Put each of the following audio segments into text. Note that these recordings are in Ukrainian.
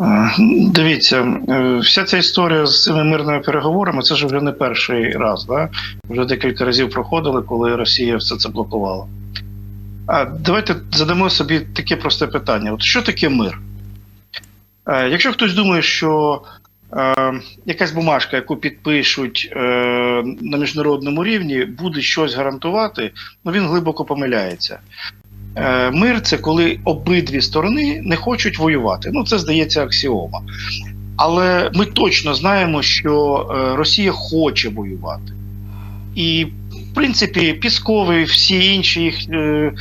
Е, Дивіться, е, вся ця історія з цими мирними переговорами це ж вже не перший раз. Да? Вже декілька разів проходили, коли Росія все це блокувала. А давайте задамо собі таке просте питання: От що таке мир? Е, Якщо хтось думає, що е, якась бумажка, яку підпишуть е, на міжнародному рівні, буде щось гарантувати, ну він глибоко помиляється. Е, Мир це коли обидві сторони не хочуть воювати. Ну, це здається аксіома. Але ми точно знаємо, що е, Росія хоче воювати. І, в принципі, Пісковий, всі інші їх е,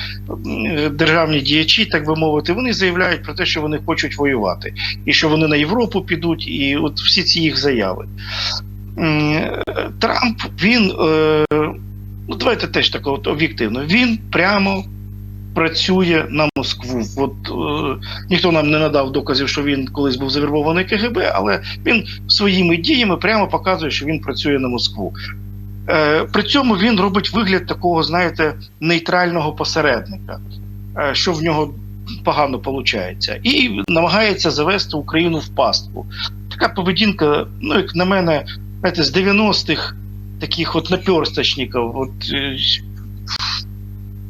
державні діячі, так би мовити, вони заявляють про те, що вони хочуть воювати, і що вони на Європу підуть, і от всі ці їх заяви. Трамп, він, ну давайте теж так об'єктивно, він прямо працює на Москву. От е, ніхто нам не надав доказів, що він колись був завербований КГБ, але він своїми діями прямо показує, що він працює на Москву. Е, при цьому він робить вигляд такого, знаєте, нейтрального посередника, е, що в нього погано виходить, і намагається завести Україну в пастку. Така поведінка, ну як на мене, знаєте, з 90-х таких от наперсточників, от е,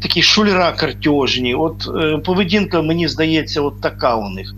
такі шулера картежні. От е, поведінка, мені здається, от така у них.